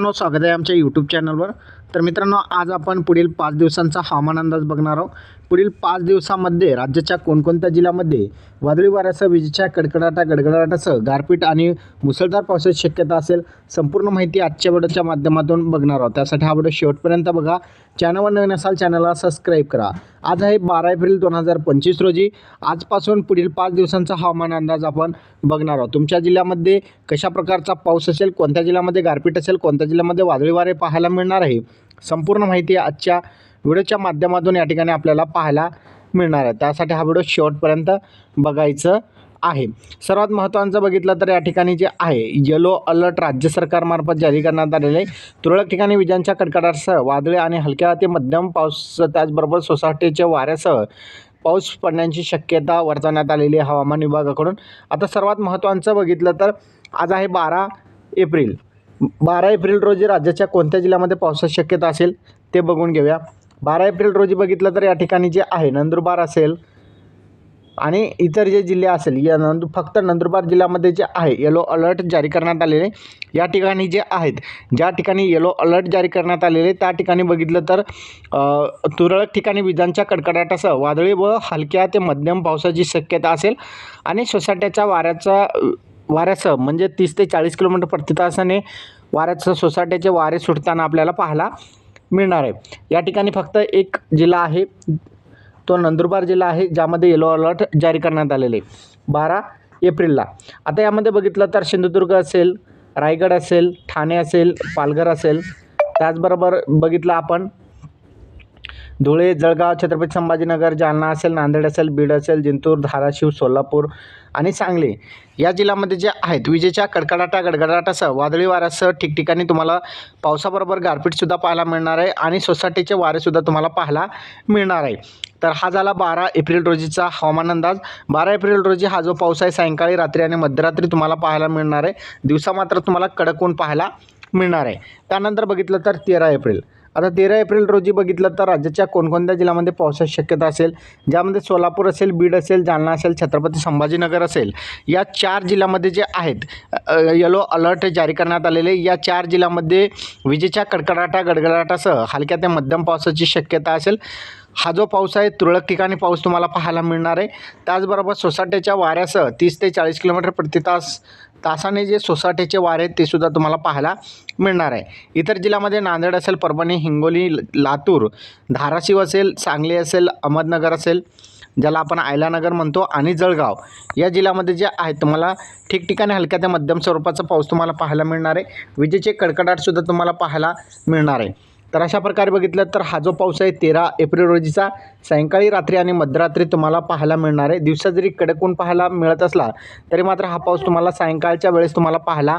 मित्रांनो स्वागत आहे आमच्या यूट्यूब चॅनलवर तर मित्रांनो आज आपण पुढील पाच दिवसांचा हवामान अंदाज बघणार आहोत. पुढील पाच दिवसामध्ये राज्याच्या कोणकोणत्या जिल्ह्यामध्ये वादळी वाऱ्यासह विजेच्या कडकडाटा गडगडाटासह गारपीट आणि मुसळधार पावसाची शक्यता असेल संपूर्ण माहिती आजच्या व्हिडिओच्या माध्यमातून बघणार आहोत. त्यासाठी हा व्हिडिओ शेवटपर्यंत बघा. चॅनलवर नवीन असाल चॅनलला सबस्क्राईब करा. आज आहे बारा एप्रिल दोन हजार पंचवीस रोजी. आजपासून पुढील पाच दिवसांचा हवामान अंदाज आपण बघणार आहोत. तुमच्या जिल्ह्यामध्ये कशा प्रकारचा पाऊस असेल कोणत्या जिल्ह्यामध्ये गारपीट असेल कोणत्या जिल्ह्यामध्ये वादळी वारे पाहायला मिळणार आहे संपूर्ण माहिती आजच्या व्हिडिओच्या माध्यमातून या ठिकाणी आपल्याला पाहायला मिळणार आहे. त्यासाठी हा व्हिडिओ शेवटपर्यंत बघायचं आहे. सर्वात महत्त्वाचं बघितलं तर या ठिकाणी जे आहे येलो अलर्ट राज्य सरकारमार्फत जारी करण्यात आलेले आहे. तुरळक ठिकाणी विजांच्या कडकडाटासह वादळे आणि हलक्या ते मध्यम पाऊस त्याचबरोबर सोसायटीच्या वाऱ्यासह पाऊस पडण्याची शक्यता वर्तवण्यात आलेली आहे हवामान विभागाकडून. आता सर्वात महत्त्वाचं बघितलं तर आज आहे बारा एप्रिल. बारा एप्रिल रोजी राज्याच्या कोणत्या जिल्ह्यामध्ये पावसाची शक्यता असेल ते बघून घेऊया. बारा एप्रिल रोजी बघितलं तर या ठिकाणी जे आहे नंदुरबार असेल आणि इतर जे जिल्हे असेल या नंदू फक्त नंदुरबार जिल्ह्यामध्ये जे आहे येलो अलर्ट जारी करण्यात आलेले या ठिकाणी जे आहेत ज्या ठिकाणी येलो अलर्ट जारी करण्यात आलेले त्या ठिकाणी बघितलं तर तुरळक ठिकाणी विजांच्या कडकडाटासह वादळी व हलक्या ते मध्यम पावसाची शक्यता असेल आणि सोसाट्याच्या वाऱ्याचा वाऱ्यासह म्हणजे तीस ते चाळीस किलोमीटर प्रतितासाने वाऱ्याचं सोसाट्याचे वारे सुटताना आपल्याला पाहायला मिळणार आहे. या ठिकाणी फक्त एक जिल्हा आहे. तो नंदुरबार जिल्हा आहे ज्यामध्ये येलो अलर्ट जारी करण्यात आलेले आहे. बारा एप्रिलला. आता यामध्ये बघितलं तर सिंधुदुर्ग असेल रायगड असेल ठाणे असेल पालघर असेल. त्याचबरोबर बघितलं आपण धुळे जळगाव छत्रपती संभाजीनगर जालना असेल नांदेड असेल बीड असेल जिंतूर धाराशिव सोलापूर आणि सांगली या जिल्ह्यामध्ये जे आहेत विजेच्या कडकडाटा गडगडाटासह वादळी वाऱ्यासह ठिकठिकाणी तुम्हाला पावसाबरोबर गारपीटसुद्धा पाहायला मिळणार आहे आणि सोसायटीचे वारेसुद्धा तुम्हाला पाहायला मिळणार आहे. तर हा झाला बारा एप्रिल रोजीचा हवामान अंदाज. बारा एप्रिल रोजी हा जो पाऊस आहे सायंकाळी रात्री आणि मध्यरात्री तुम्हाला पाहायला मिळणार आहे. दिवसा मात्र तुम्हाला कडक ऊन पाहायला मिळणार आहे. त्यानंतर बघितलं तर तेरा एप्रिल. आता तेरा एप्रिल रोजी बघितलं तर राज्याच्या कोणकोणत्या जिल्ह्यामध्ये पावसाची शक्यता असेल ज्यामध्ये सोलापूर असेल बीड असेल जालना असेल छत्रपती संभाजीनगर असेल या चार जिल्ह्यामध्ये जे आहेत येलो अलर्ट जारी करण्यात आलेले या चार जिल्ह्यामध्ये विजेच्या कडकडाटा गडगडाटासह हलक्या ते मध्यम पावसाची शक्यता असेल. हा जो पाऊस आहे तुरळक ठिकाणी पाऊस तुम्हाला पाहायला मिळणार आहे. त्याचबरोबर सोसाट्याच्या वाऱ्यासह तीस ते चाळीस किलोमीटर प्रति तास तासाने जे सोसाट्याचे वारे आहेत ते सुद्धा तुम्हाला पाहायला मिळणार आहे. इतर जिल्ह्यामध्ये नांदेड असेल परभणी हिंगोली लातूर धाराशिव असेल सांगली असेल अहमदनगर असेल ज्याला आपण आयलानगर म्हणतो आणि जळगाव या जिल्ह्यामध्ये जे आहेत तुम्हाला ठिकठिकाणी हलक्या ते मध्यम स्वरूपाचा पाऊस तुम्हाला पाहायला मिळणार आहे. विजेचे कडकडाटसुद्धा तुम्हाला पाहायला मिळणार आहे. तर अशा प्रकारे बघितलं तर हा जो पाऊस आहे तेरा एप्रिल रोजीचा सायंकाळी रात्री आणि मध्यरात्री तुम्हाला पाहायला मिळणार आहे. दिवसा जरी कडकून पाहायला मिळत असला तरी मात्र हा पाऊस तुम्हाला सायंकाळच्या वेळेस तुम्हाला पाहायला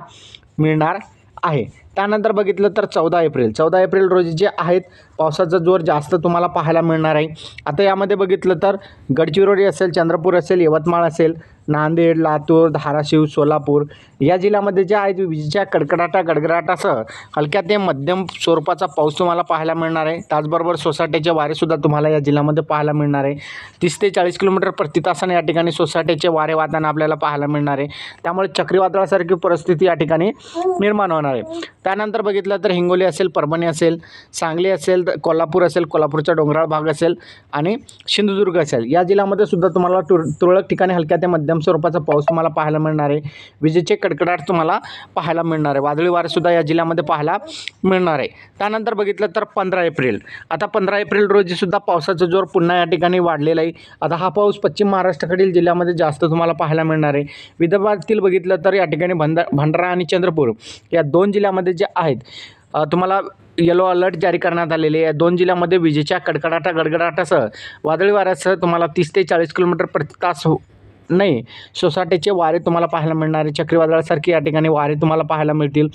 मिळणार आहे. त्यानंतर बघितलं तर चौदा एप्रिल. चौदा एप्रिल रोजी जे आहेत पावसाचा जोर जास्त तुम्हाला पाहायला मिळणार आहे. आता यामध्ये बघितलं तर गडचिरोली असेल चंद्रपूर असेल यवतमाळ असेल नांदेड लातूर धाराशिव सोलापूर या जिल्ह्यामध्ये जे आहेत विजेच्या कडकडाटा गडगडाटासह हलक्या ते मध्यम स्वरूपाचा पाऊस तुम्हाला पाहायला मिळणार आहे. त्याचबरोबर सोसायटीचे वारेसुद्धा तुम्हाला या जिल्ह्यामध्ये पाहायला मिळणार आहे. तीस ते चाळीस किलोमीटर प्रति तासाने या ठिकाणी सोसायटीचे वारे वाहताना आपल्याला पाहायला मिळणार आहे. त्यामुळे चक्रीवादळासारखी परिस्थिती या ठिकाणी निर्माण होणार आहे. त्यानंतर बघितलं तर हिंगोली असेल परभणी असेल सांगली असेल तर कोल्हापूर असेल कोल्हापूरचा डोंगराळ भाग असेल आणि सिंधुदुर्ग असेल. या जिल्ह्यामध्ये सुद्धा तुम्हाला तुर तुरळक ठिकाणी हलक्या ते मध्यम स्वरूपाचा पाऊस तुम्हाला पाहायला मिळणार आहे. विजेचे कडकडाट तुम्हाला पाहायला मिळणार आहे. वादळी वारेसुद्धा या जिल्ह्यामध्ये पाहायला मिळणार आहे. त्यानंतर बघितलं तर पंधरा एप्रिल. आता पंधरा एप्रिल रोजीसुद्धा पावसाचा जोर पुन्हा या ठिकाणी वाढलेला आहे. आता हा पाऊस पश्चिम महाराष्ट्राकडील जिल्ह्यामध्ये जास्त तुम्हाला पाहायला मिळणार आहे. विदर्भातील बघितलं तर या ठिकाणी भंडा भंडारा आणि चंद्रपूर या दोन जिल्ह्यामध्ये जे आहेत तुम्हाला येलो अलर्ट जारी करण्यात आलेले आहे. या दोन जिल्ह्यामध्ये विजेच्या कडकडाटा गडगडाटासह वादळी वाऱ्यासह तुम्हाला तीस ते चाळीस किलोमीटर प्रति तास हो- नाही सोसाट्याचे वारे तुम्हाला पाहायला मिळणार आहे चक्रीवादळासारखे या ठिकाणी वारे तुम्हाला पाहायला मिळतील.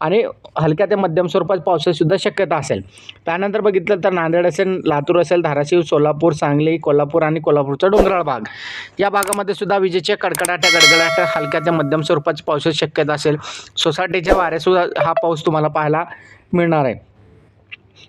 आणि हलक्या ते मध्यम स्वरूपात पावसाचीसुद्धा शक्यता असेल. त्यानंतर बघितलं तर नांदेड असेल लातूर असेल धाराशिव सोलापूर सांगली कोल्हापूर आणि कोल्हापूरचा डोंगराळ भाग. या भागामध्ये सुद्धा विजेचे कडकडाट्या गडगडाट हलक्या ते मध्यम स्वरूपाची पावसाची शक्यता असेल. सोसायटीच्या वाऱ्यासुद्धा हा पाऊस तुम्हाला पाहायला मिळणार आहे.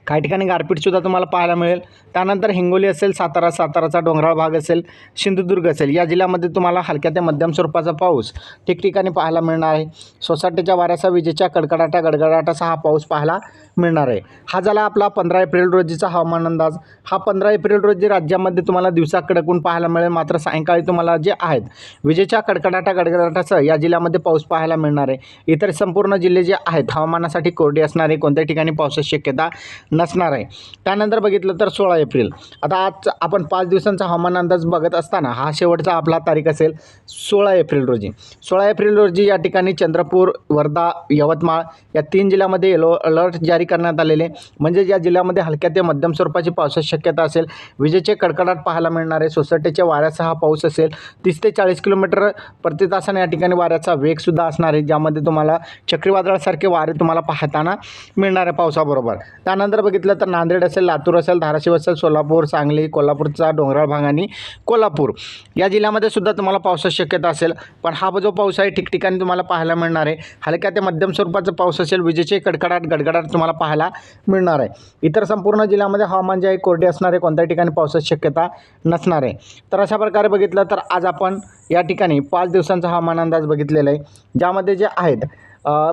काही ठिकाणी गारपीटसुद्धा तुम्हाला पाहायला मिळेल. त्यानंतर हिंगोली असेल सातारा साताराचा डोंगराळ भाग असेल सिंधुदुर्ग असेल या जिल्ह्यामध्ये तुम्हाला हलक्या ते मध्यम स्वरूपाचा पाऊस ठिकठिकाणी पाहायला मिळणार आहे. सोसाट्याच्या वाऱ्याचा विजेच्या कडकडाटा गडगडाटाचा हा पाऊस पाहायला मिळणार आहे. हा झाला आपला पंधरा एप्रिल रोजीचा हवामान अंदाज. हा पंधरा एप्रिल रोजी राज्यामध्ये तुम्हाला दिवसा कडकून पाहायला मिळेल मात्र सायंकाळी तुम्हाला जे आहेत विजेच्या कडकडाटा गडगडाटासह या जिल्ह्यामध्ये पाऊस पाहायला मिळणार आहे. इतर संपूर्ण जिल्हे जे आहेत हवामानासाठी कोरडे असणारे कोणत्या ठिकाणी पावसाची शक्यता नसणार आहे. त्यानंतर बघितलं तर सोळा एप्रिल. आता आज आपण पाच दिवसांचा हवामान अंदाज बघत असताना हा शेवटचा आपला तारीख असेल सोळा एप्रिल रोजी. सोळा एप्रिल रोजी या ठिकाणी चंद्रपूर वर्धा यवतमाळ या तीन जिल्ह्यामध्ये येलो अलर्ट जारी करण्यात आलेले म्हणजे या जिल्ह्यामध्ये हलक्या ते मध्यम स्वरूपाची पावसाची शक्यता असेल. विजेचे कडकडाट पाहायला मिळणार आहे. सोसायटीच्या वाऱ्याचा हा पाऊस असेल. तीस ते चाळीस किलोमीटर प्रति तासाने या ठिकाणी वाऱ्याचा वेगसुद्धा असणार आहे. ज्यामध्ये तुम्हाला चक्रीवादळासारखे वारे तुम्हाला पाहताना मिळणार आहे पावसाबरोबर. त्यानंतर बघितलं तर नांदेड असेल लातूर असेल धाराशिव असेल सोलापूर सांगली कोल्हापूरचा डोंगराळ भाग आणि कोल्हापूर. या जिल्ह्यामध्ये सुद्धा तुम्हाला पावसाची शक्यता असेल. पण हा जो पाऊस आहे ठिकठिकाणी तुम्हाला पाहायला मिळणार आहे. हलक्या ते मध्यम स्वरूपाचा पाऊस असेल विजेचे कडकडाट गडगडाट तुम्हाला पाहायला मिळणार आहे. इतर संपूर्ण जिल्ह्यामध्ये हवामान जे आहे कोरडे असणार आहे. कोणत्याही ठिकाणी पावसाची शक्यता नसणार आहे. तर अशा प्रकारे बघितलं तर आज आपण या ठिकाणी पाच दिवसांचा हवामान अंदाज बघितलेला आहे. ज्यामध्ये जे आहेत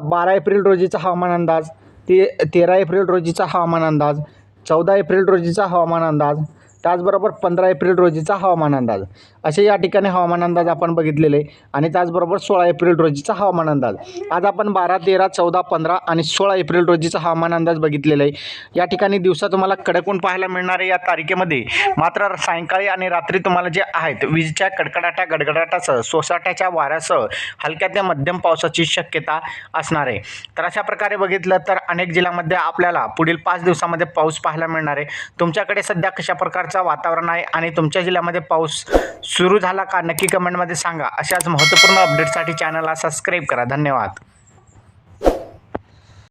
बारा एप्रिल रोजीचा हवामान अंदाज ते तेरा एप्रिल रोजीचा हवामान अंदाज चौदा एप्रिल रोजीचा हवामान अंदाज. त्याचबरोबर पंधरा एप्रिल रोजीचा हवामान अंदाज. असे या ठिकाणी हवामान अंदाज आपण बघितलेले आहे. आणि त्याचबरोबर सोळा एप्रिल रोजीचा हवामान अंदाज. आज आपण बारा तेरा चौदा पंधरा आणि सोळा एप्रिल रोजीचा हवामान अंदाज बघितलेला आहे. या ठिकाणी दिवसा तुम्हाला कडकून पाहायला मिळणारे या तारखेमध्ये मात्र सायंकाळी आणि रात्री तुम्हाला जे आहेत विजेच्या कडकडाटा गडगडाटासह सोसाट्याच्या वाऱ्यासह हलक्या ते मध्यम पावसाची शक्यता असणार आहे. तर अशा प्रकारे बघितलं तर अनेक जिल्ह्यामध्ये आपल्याला पुढील पाच दिवसामध्ये पाऊस पाहायला मिळणार आहे. तुमच्याकडे सध्या कशा प्रकारचं वातावरण आहे आणि तुमच्या जिल्ह्यामध्ये पाऊस सुरू झाला का नक्की कमेंटमध्ये सांगा. अशाच महत्त्वपूर्ण अपडेटसाठी चॅनलला सबस्क्राईब करा. धन्यवाद.